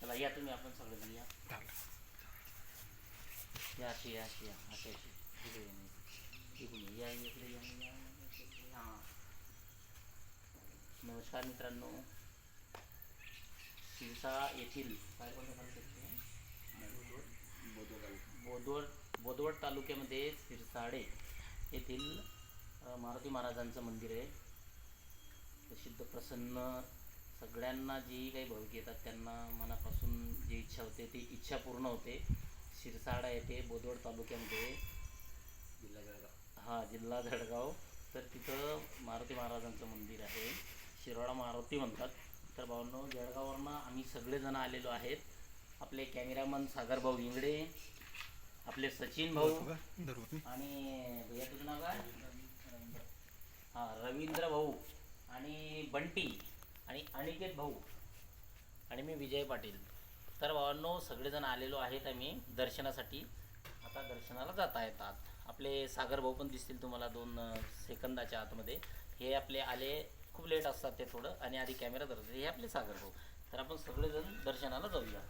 चला या तुम्ही आपण सगळेजण या. या अशी या अशी या. अशी अशी. इकडे या इकडे या. या, इकडे हां नमस्कार मित्रांनो. शिरसा येथील काय कोणत्या तालुक्यात बोदवड. बोदवड तालुक्यामध्ये सिरसाडे येथील मारुती महाराजांचं मंदिर आहे. प्रसिद्ध प्रसन्न सगळ्यांना जी काही भाविक येतात त्यांना मनापासून जी इच्छा होते ती इच्छा पूर्ण होते. शिरसाडा येथे बोदवड तालुक्यामध्ये जिल्हा जळगाव. हां जिल्हा जळगाव. तर तिथं मारुती महाराजांचं मंदिर आहे. शिरोडा मारुती म्हणतात. तर भावांनो जळगाववरनं आम्ही सगळेजण आलेलो आहेत. आपले कॅमेरामन सागर भाऊ इंगडे आपले सचिन भाऊ आणि भैया तुझं नाव काय? हां रवींद्र भाऊ आणि बंटी. आणि अनिकेत भाऊ आणि मी विजय पाटील. तर भावांनो सगळेजण आलेलो आहेत आम्ही दर्शनासाठी. आता दर्शनाला जाता येतात. आपले सागर भाऊ पण दिसतील तुम्हाला दोन सेकंदाच्या आतमध्ये. हे आपले आले खूप लेट असतात ते थोडं आणि आधी कॅमेरा धरतात. हे आपले सागर भाऊ. तर आपण सगळेजण दर्शनाला जाऊया.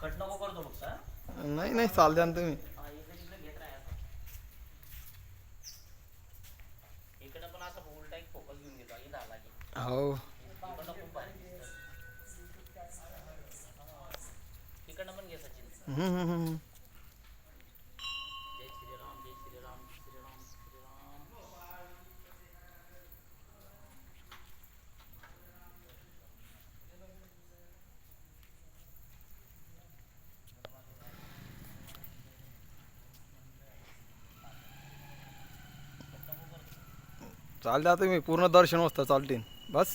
कट नको करतो फक्त नाही नाही चालते ना तुम्ही हा, इकडे तिकडे घेत राहा इकडे पण असं उलटा एक फोकस घेऊन घेतो इथं आला की हो. तिकडनं पण घे सचिन हम्म, हम्म, हम्म. जय श्रीराम जय श्रीराम जय श्रीराम श्रीराम चालते आता मी पूर्ण दर्शन वाजता चालतीन बस.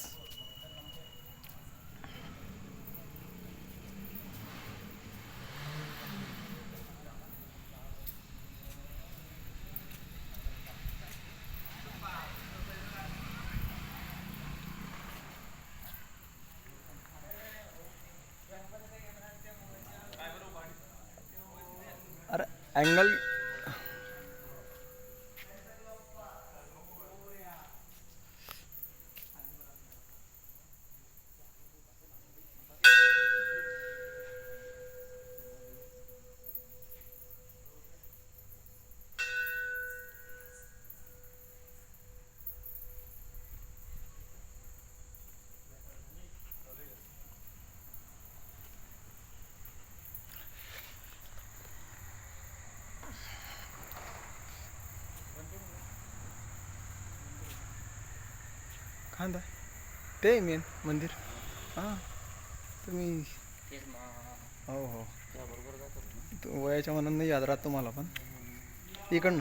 अरे अँगल खांदा. ते मेन मंदिर. हां. तुम्ही हो हो. वयाच्या मनानं नाही याद राहत तुम्हाला पण. इकडनं.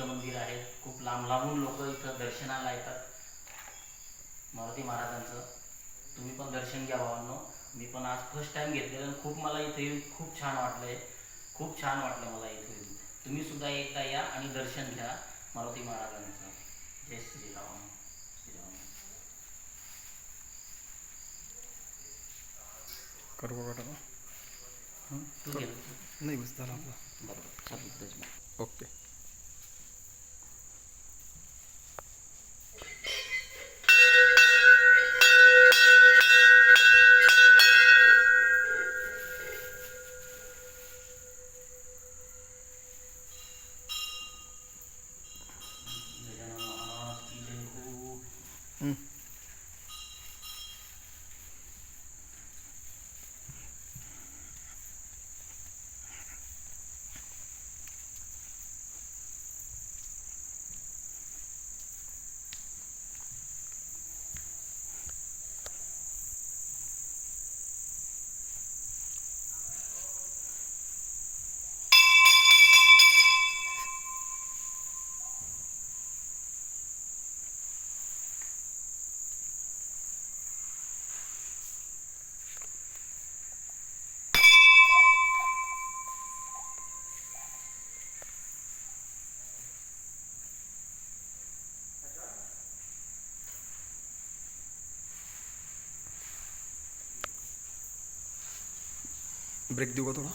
सुप्रसिद्ध मंदिर आहे. खूप लांब लांबून लोक इथं दर्शनाला येतात. मारुती महाराजांचं. तुम्ही पण दर्शन घ्या भावांनो. मी पण आज फर्स्ट टाइम घेतलेलं आणि खूप मला इथे येऊन खूप छान वाटलंय. खूप छान वाटलं मला इथे. येऊन तुम्ही सुद्धा एकदा या आणि दर्शन घ्या मारुती महाराजांचं. जय श्रीराम. श्रीराम. करू हं? तू नाही बस झाला आपला. बरोबर. ओके. ব্রেক দিব তোরা?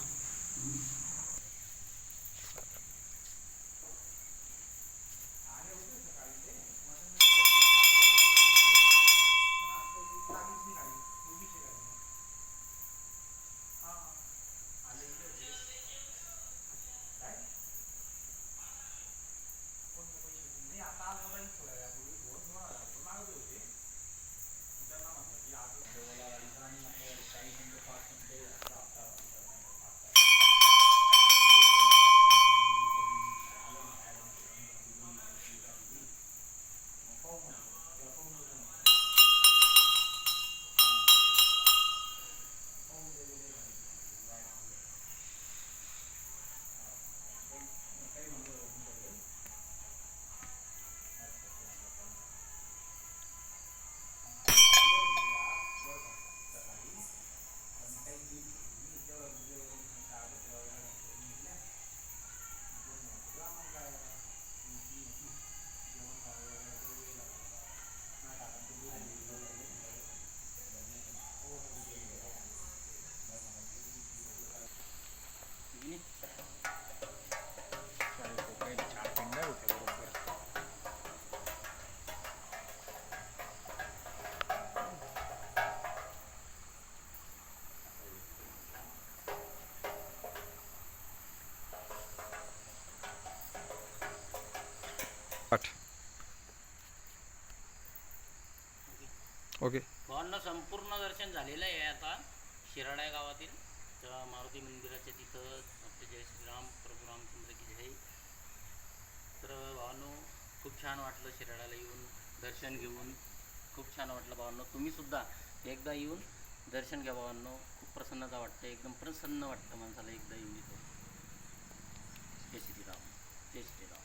थोडा ओके. भावांना संपूर्ण दर्शन झालेलं आहे आता. शिराडा गावातील त्या मारुती मंदिराच्या तिथं आपले जय श्रीराम प्रभू रामचंद्र की जय. तर भावांनो खूप छान वाटलं शिराड्याला येऊन दर्शन घेऊन. खूप छान वाटलं भावांनो. तुम्ही सुद्धा एकदा येऊन दर्शन घ्या भावांनो. खूप प्रसन्नता वाटते. एकदम प्रसन्न वाटतं माणसाला एकदा येऊन इथं. जय श्रीराम. जय श्रीराम.